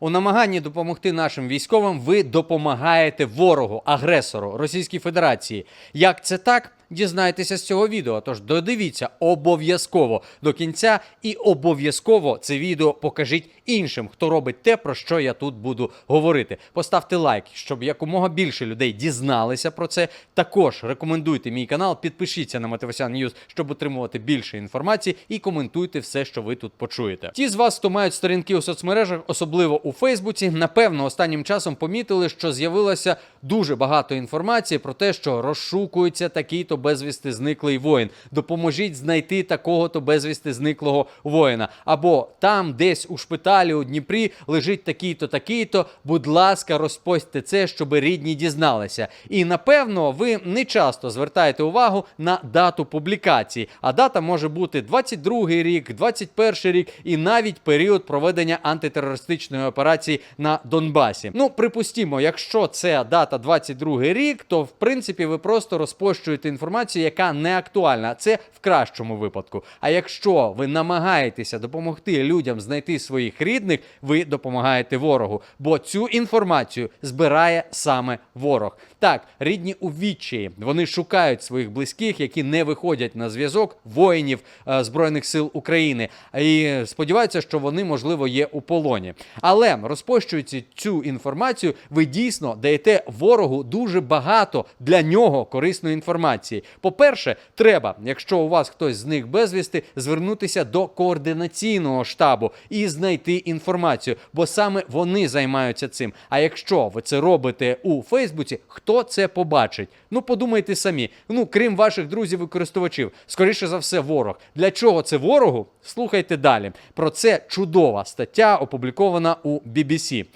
У намаганні допомогти нашим військовим ви допомагаєте ворогу, агресору Російській Федерації. Як це так? Дізнайтеся з цього відео. Тож додивіться обов'язково до кінця і обов'язково це відео покажіть іншим, хто робить те, про що я тут буду говорити. Поставте лайк, щоб якомога більше людей дізналися про це. Також рекомендуйте мій канал, підпишіться на Мотивасян News, щоб отримувати більше інформації, і коментуйте все, що ви тут почуєте. Ті з вас, хто мають сторінки у соцмережах, особливо у Фейсбуці, напевно, останнім часом помітили, що з'явилося дуже багато інформації про те, що розшукується такий-то безвісти зниклий воїн. Допоможіть знайти такого-то безвісти зниклого воїна. Або там, десь у шпиталі у Дніпрі, лежить такий-то, такий-то. Будь ласка, розпостьте це, щоб рідні дізналися. І напевно, ви не часто звертаєте увагу на дату публікації. А дата може бути 22 рік, 21 рік і навіть період проведення антитерористичної операції на Донбасі. Ну, припустімо, якщо це дата 22 рік, то в принципі ви просто розпощуєте інформацію, яка не актуальна. Це в кращому випадку. А якщо ви намагаєтеся допомогти людям знайти своїх рідних, ви допомагаєте ворогу, бо цю інформацію збирає саме ворог. Так, рідні у відчаї. Вони шукають своїх близьких, які не виходять на зв'язок воїнів е, Збройних сил України, і сподіваються, що вони можливо є у полоні. Але розпощуючи цю інформацію, ви дійсно даєте ворогу дуже багато для нього корисної інформації. По-перше, треба, якщо у вас хтось з них безвісти, звернутися до координаційного штабу і знайти інформацію, бо саме вони займаються цим. А якщо ви це робите у Фейсбуці, хто це побачить? Ну подумайте самі. Ну крім ваших друзів і користувачів, скоріше за все, ворог. Для чого це ворогу? Слухайте далі. Про це чудова стаття опублікована у BBC.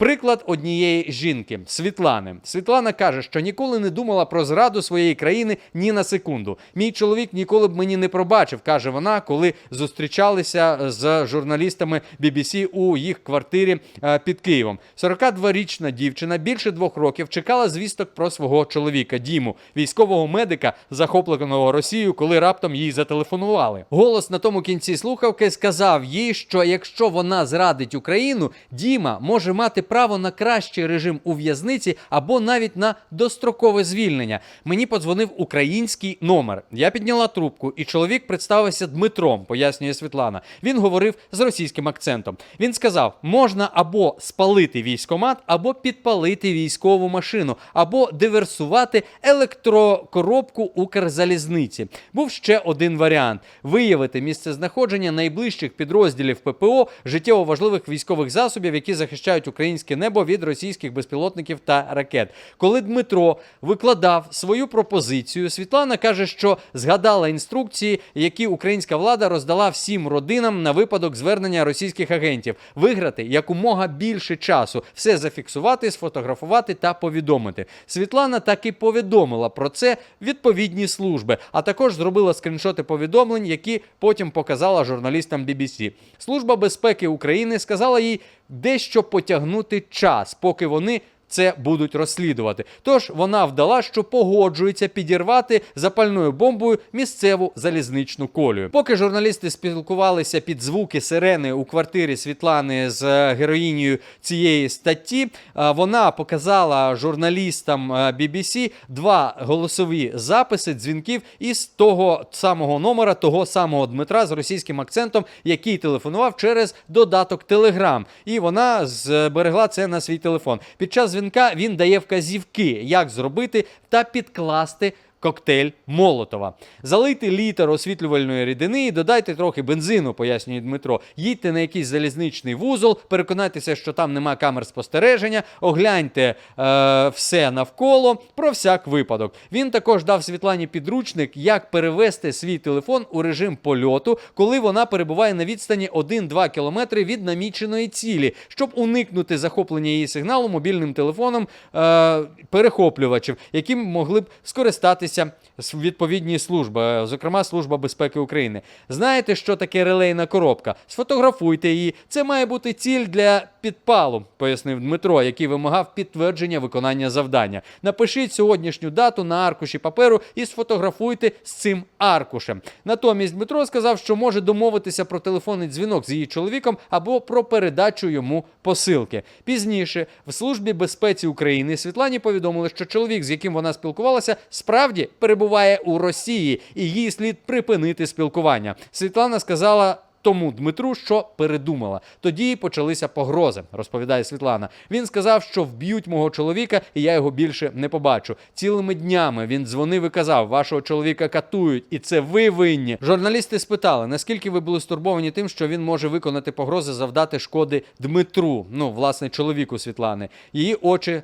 Приклад однієї жінки Світлани. Світлана каже, що ніколи не думала про зраду своєї країни ні на секунду. Мій чоловік ніколи б мені не пробачив, каже вона, коли зустрічалися з журналістами BBC у їх квартирі е, під Києвом. 42-річна дівчина більше двох років чекала звісток про свого чоловіка Діму, військового медика, захопленого Росією, коли раптом їй зателефонували. Голос на тому кінці слухавки сказав їй, що якщо вона зрадить Україну, Діма може мати право на кращий режим у в'язниці або навіть на дострокове звільнення. Мені подзвонив український номер. Я підняла трубку, і чоловік представився Дмитром, пояснює Світлана. Він говорив з російським акцентом. Він сказав: можна або спалити військомат, або підпалити військову машину, або диверсувати електрокоробку Укрзалізниці. Був ще один варіант: виявити місце знаходження найближчих підрозділів ППО життєво важливих військових засобів, які захищають українське небо від російських безпілотників та ракет. Коли Дмитро викладав свою пропозицію, Світлана каже, що згадала інструкції, які українська влада роздала всім родинам на випадок звернення російських агентів, виграти якомога більше часу, все зафіксувати, сфотографувати та повідомити. Світлана так і повідомила про це відповідні служби, а також зробила скріншоти повідомлень, які потім показала журналістам BBC. Служба безпеки України сказала їй дещо потягнути час, поки вони. Це будуть розслідувати. Тож вона вдала, що погоджується підірвати запальною бомбою місцеву залізничну колію. Поки журналісти спілкувалися під звуки сирени у квартирі Світлани з е, героїнею цієї статті, е, вона показала журналістам е, BBC два голосові записи дзвінків із того самого номера, того самого Дмитра з російським акцентом, який телефонував через додаток Telegram. І вона зберегла це на свій телефон. Під час дзвінка він дає вказівки, як зробити та підкласти. Коктейль Молотова. Залийте літр освітлювальної рідини і додайте трохи бензину, пояснює Дмитро. Їдьте на якийсь залізничний вузол, переконайтеся, що там нема камер спостереження, огляньте е, все навколо про всяк випадок. Він також дав Світлані підручник, як перевести свій телефон у режим польоту, коли вона перебуває на відстані 1-2 кілометри від наміченої цілі, щоб уникнути захоплення її сигналу мобільним телефоном е, перехоплювачів, яким могли б скористатися дізнатися с- відповідні служби, е, зокрема Служба безпеки України. Знаєте, що таке релейна коробка? Сфотографуйте її. Це має бути ціль для підпалу, пояснив Дмитро, який вимагав підтвердження виконання завдання. Напишіть сьогоднішню дату на аркуші паперу і сфотографуйте з цим аркушем. Натомість Дмитро сказав, що може домовитися про телефонний дзвінок з її чоловіком або про передачу йому посилки. Пізніше в службі безпеці України Світлані повідомили, що чоловік, з яким вона спілкувалася, справді перебуває у Росії, і їй слід припинити спілкування. Світлана сказала. Тому Дмитру, що передумала. Тоді почалися погрози, розповідає Світлана. Він сказав, що вб'ють мого чоловіка, і я його більше не побачу. Цілими днями він дзвонив і казав: вашого чоловіка катують, і це ви винні. Журналісти спитали, наскільки ви були стурбовані тим, що він може виконати погрози, завдати шкоди Дмитру, ну власне чоловіку Світлани. Її очі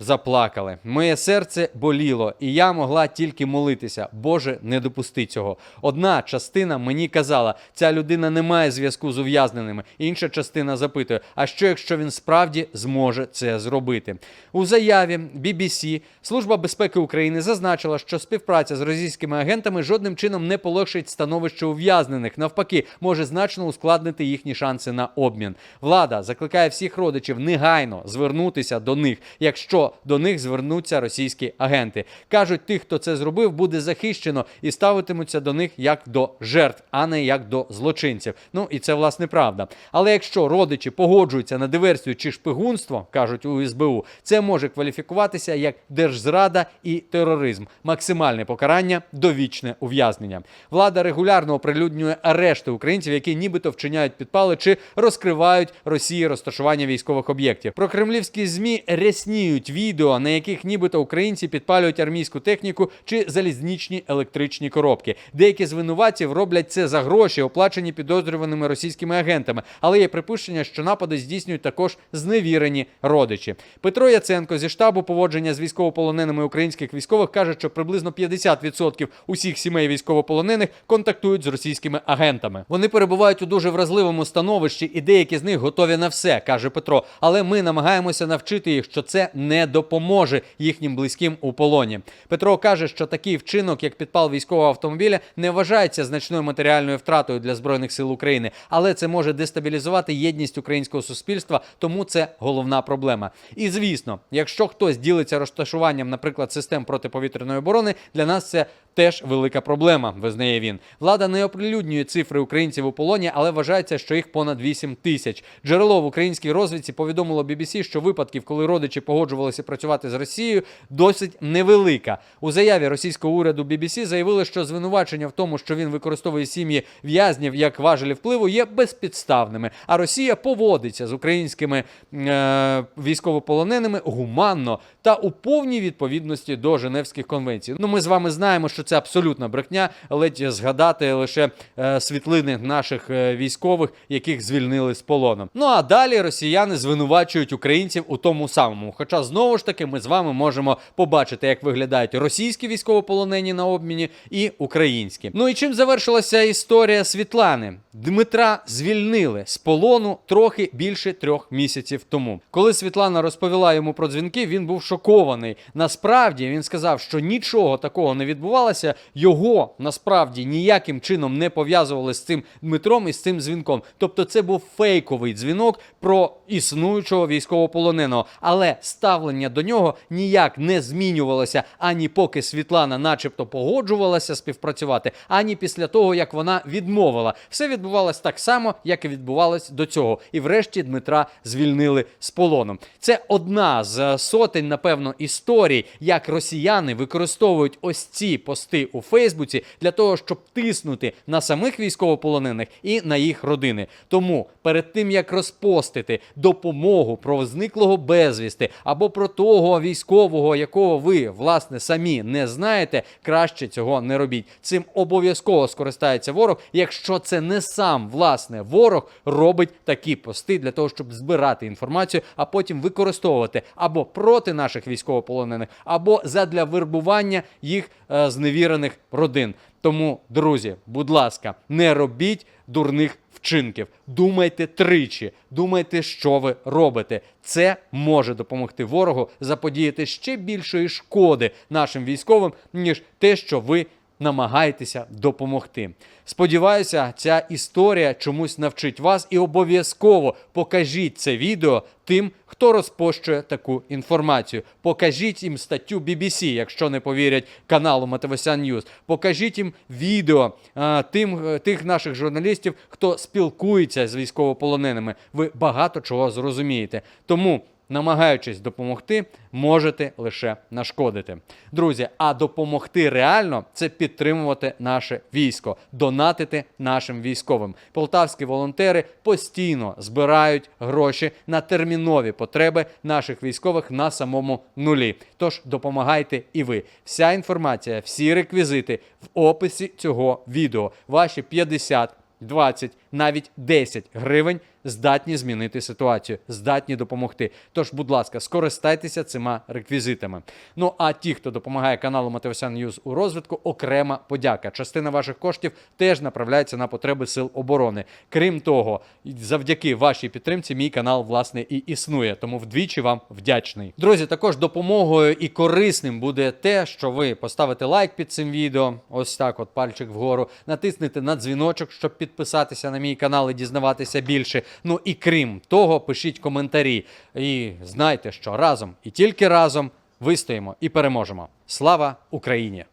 заплакали. Моє серце боліло, і я могла тільки молитися. Боже, не допусти цього. Одна частина мені казала, ця людина не має зв'язку з ув'язненими. Інша частина запитує: а що якщо він справді зможе це зробити? У заяві BBC Служба безпеки України зазначила, що співпраця з російськими агентами жодним чином не полегшить становище ув'язнених. Навпаки, може значно ускладнити їхні шанси на обмін. Влада закликає всіх родичів негайно звернутися до них, якщо до них звернуться російські агенти. кажуть, тих, хто це зробив, буде захищено і ставитимуться до них як до жертв, а не як до злочинців. Ну і це власне правда. Але якщо родичі погоджуються на диверсію чи шпигунство, кажуть у СБУ, це може кваліфікуватися як держзрада і тероризм, максимальне покарання, довічне ув'язнення. Влада регулярно оприлюднює арешти українців, які нібито вчиняють підпали чи розкривають Росії розташування військових об'єктів. Про кремлівські змі рясніють відео, на яких нібито українці підпалюють армійську техніку чи залізничні електричні коробки. Деякі з роблять це за гроші, оплачені підозрюваними російськими агентами. Але є припущення, що напади здійснюють також зневірені родичі. Петро Яценко зі штабу поводження з військовополоненими українських військових каже, що приблизно 50% усіх сімей військовополонених контактують з російськими агентами. Вони перебувають у дуже вразливому становищі, і деякі з них готові на все, каже Петро. Але ми намагаємося навчити їх, що це не допоможе їхнім близьким у полоні. Петро каже, що такий вчинок, як підпал військового автомобіля, не вважається значною матеріальною втратою для збройних сил України, але це може дестабілізувати єдність українського суспільства, тому це головна проблема. І звісно, якщо хтось ділиться розташуванням, наприклад, систем протиповітряної оборони, для нас це теж велика проблема, визнає він. Влада не оприлюднює цифри українців у полоні, але вважається, що їх понад 8 тисяч. Джерело в українській розвідці повідомило BBC, що випадків, коли родичі погоджувалися працювати з Росією, досить невелика. У заяві російського уряду BBC заявили, що звинувачення в тому, що він використовує сім'ї в'язнів як важелі впливу, є безпідставними. А Росія поводиться з українськими е- військовополоненими гуманно та у повній відповідності до Женевських конвенцій. Ну, ми з вами знаємо, що це абсолютна брехня. Ледь згадати лише е, світлини наших е, військових, яких звільнили з полону. Ну а далі росіяни звинувачують українців у тому самому. Хоча знову ж таки ми з вами можемо побачити, як виглядають російські військовополонені на обміні і українські. Ну і чим завершилася історія Світлани? Дмитра звільнили з полону трохи більше трьох місяців тому. Коли Світлана розповіла йому про дзвінки, він був шокований. Насправді він сказав, що нічого такого не відбувалося. Його насправді ніяким чином не пов'язували з цим Дмитром і з цим дзвінком. Тобто, це був фейковий дзвінок про існуючого військовополоненого, але ставлення до нього ніяк не змінювалося ані поки Світлана, начебто, погоджувалася співпрацювати, ані після того, як вона відмовила. Все відбувалось так само, як і відбувалось до цього. І врешті Дмитра звільнили з полону. Це одна з е, сотень, напевно, історій, як росіяни використовують ось ці пости у Фейсбуці для того, щоб тиснути на самих військовополонених і на їх родини. Тому перед тим як розпостити допомогу про зниклого безвісти або про того військового, якого ви власне самі не знаєте, краще цього не робіть. Цим обов'язково скористається ворог, якщо це не сам власне ворог робить такі пости для того, щоб збирати інформацію, а потім використовувати або проти наших військовополонених, або задля вербування їх е, зневірених родин. Тому, друзі, будь ласка, не робіть дурних вчинків. Думайте тричі, думайте, що ви робите. Це може допомогти ворогу заподіяти ще більшої шкоди нашим військовим, ніж те, що ви намагаєтеся допомогти. Сподіваюся, ця історія чомусь навчить вас і обов'язково покажіть це відео тим, хто розпощує таку інформацію. Покажіть їм статтю BBC, якщо не повірять каналу Матевосян News. Покажіть їм відео а, тим, е, тих наших журналістів, хто спілкується з військовополоненими. Ви багато чого зрозумієте. Тому намагаючись допомогти, можете лише нашкодити. Друзі, а допомогти реально це підтримувати наше військо, донатити нашим військовим. Полтавські волонтери постійно збирають гроші на термінові потреби наших військових на самому нулі. Тож допомагайте і ви. Вся інформація, всі реквізити в описі цього відео. Ваші 50 20, навіть 10 гривень здатні змінити ситуацію, здатні допомогти. Тож, будь ласка, скористайтеся цими реквізитами. Ну а ті, хто допомагає каналу Матевосян Ньюз у розвитку, окрема подяка. Частина ваших коштів теж направляється на потреби сил оборони. Крім того, завдяки вашій підтримці, мій канал власне і існує. Тому вдвічі вам вдячний. Друзі, також допомогою і корисним буде те, що ви поставите лайк під цим відео. Ось так, от пальчик вгору, натиснете на дзвіночок, щоб підписатися на мій канал і дізнаватися більше. Ну і крім того, пишіть коментарі. І знайте, що разом і тільки разом вистоїмо і переможемо. Слава Україні!